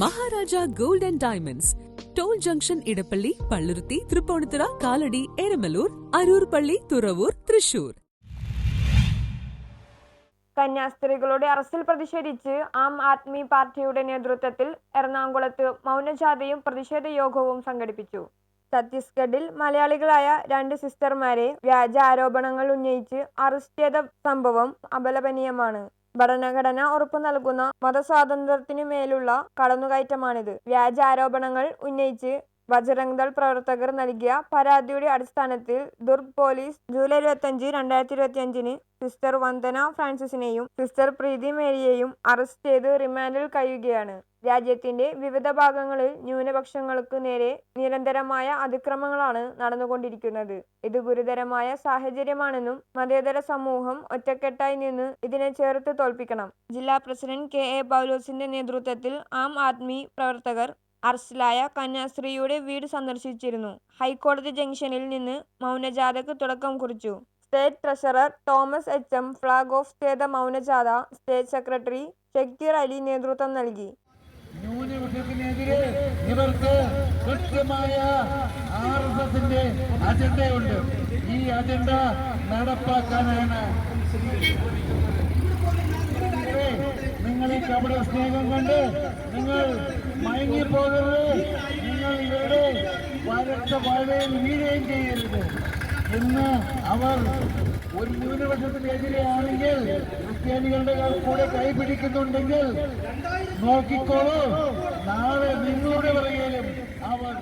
Maharaja gold and diamonds. Toll junction Edappally Palluruthy Tripunithura Kalady Eramalloor Aroor പള്ളി തുറവൂർ തൃശൂർ. കന്യാസ്ത്രീകളുടെ അറസ്റ്റിൽ പ്രതിഷേധിച്ച് ആം ആദ്മി പാർട്ടിയുടെ നേതൃത്വത്തിൽ എറണാകുളത്ത് മൗനജാഥയും പ്രതിഷേധ യോഗവും സംഘടിപ്പിച്ചു. ഛത്തീസ്ഗഡിൽ മലയാളികളായ രണ്ട് സിസ്റ്റർമാരെ വ്യാജ ആരോപണങ്ങൾ ഉന്നയിച്ച് അറസ്റ്റ് ചെയ്ത സംഭവം അപലപനീയമാണ്. ഭരണഘടന ഉറപ്പു നൽകുന്ന മതസ്വാതന്ത്ര്യത്തിനു മേലുള്ള കടന്നുകയറ്റമാണിത്. വ്യാജ ആരോപണങ്ങൾ ഉന്നയിച്ച് ബജറംഗ് ദൾ പ്രവർത്തകർ നൽകിയ പരാതിയുടെ അടിസ്ഥാനത്തിൽ ദുർഗ് പോലീസ് ജൂലൈ ഇരുപത്തിയഞ്ച് രണ്ടായിരത്തി ഇരുപത്തി അഞ്ചിന് സിസ്റ്റർ വന്ദന ഫ്രാൻസിസിനെയും സിസ്റ്റർ പ്രീതി മേരിയെയും അറസ്റ്റ് ചെയ്ത് റിമാൻഡിൽ കഴിയുകയാണ്. രാജ്യത്തിന്റെ വിവിധ ഭാഗങ്ങളിൽ ന്യൂനപക്ഷങ്ങൾക്ക് നേരെ നിരന്തരമായ അതിക്രമങ്ങളാണ് നടന്നുകൊണ്ടിരിക്കുന്നത്. ഇത് ഗുരുതരമായ സാഹചര്യമാണെന്നും മതേതര സമൂഹം ഒറ്റക്കെട്ടായി നിന്ന് ഇതിനെ ചേർത്ത് തോൽപ്പിക്കണം. ജില്ലാ പ്രസിഡന്റ് കെ എ പൗലോസിന്റെ നേതൃത്വത്തിൽ ആം ആദ്മി പ്രവർത്തകർ അറസ്റ്റിലായ കന്യാസ്ത്രീയുടെ വീട് സന്ദർശിച്ചിരുന്നു. ഹൈക്കോടതി ജംഗ്ഷനിൽ നിന്ന് മൗനജാഥയ്ക്ക് തുടക്കം കുറിച്ചു. State treasurer Thomas H. M. Flag off ചെയ്ത മൗനജാഥ സ്റ്റേറ്റ് സെക്രട്ടറി ഷക്കീർ അലി നേതൃത്വം നൽകി. ന്യൂനപക്ഷത്തിനെതിരെ ഇവർക്ക് കൃത്യമായ ആർ എസ് എസിന്റെ അജണ്ടയുണ്ട്. ഈ അജണ്ട നടപ്പാക്കാനാണ്. നിങ്ങൾ ഈ കപട സ്നേഹം കൊണ്ട് നിങ്ങൾ മയങ്ങിപ്പോകരുത്. നിങ്ങൾ ഇവരുടെ വരച്ച വാഴയിൽ വീഴുകയും ചെയ്യരുത്. എന്ന് അവർ ഒരു ന്യൂനപക്ഷത്തിനെതിരെയാണെങ്കിൽ ക്രിസ്ത്യാനികളുടെ കൂടെ കൈപിടിക്കുന്നുണ്ടെങ്കിൽ നോക്കിക്കോളൂ. നാളെ നിങ്ങളുടെ പുറകിലും അവർ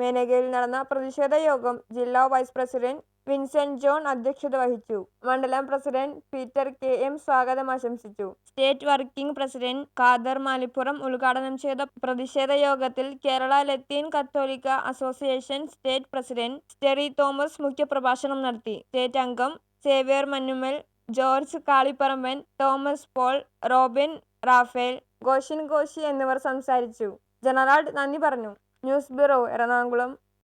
മേനകയിൽ നടന്ന പ്രതിഷേധ യോഗം ജില്ലാ വൈസ് പ്രസിഡന്റ് വിൻസെന്റ് ജോൺ അധ്യക്ഷത വഹിച്ചു. മണ്ഡലം പ്രസിഡന്റ് പീറ്റർ കെ എം സ്വാഗതം ആശംസിച്ചു. State working president Khader Malippuram ഉദ്ഘാടനം ചെയ്ത പ്രതിഷേധ യോഗത്തിൽ കേരള ലത്തീൻ കത്തോലിക്ക അസോസിയേഷൻ സ്റ്റേറ്റ് പ്രസിഡന്റ് സ്റ്റെറി തോമസ് മുഖ്യപ്രഭാഷണം നടത്തി. സ്റ്റേറ്റ് അംഗം സേവ്യർ മന്നുമൽ ജോർജ് കാളിപ്പറമ്പൻ തോമസ് പോൾ റോബിൻ റാഫേൽ ഗോഷിൻ ഗോഷി എന്നിവർ സംസാരിച്ചു. ജനറാൾഡ് നന്ദി പറഞ്ഞു. News bureau Ernakulam.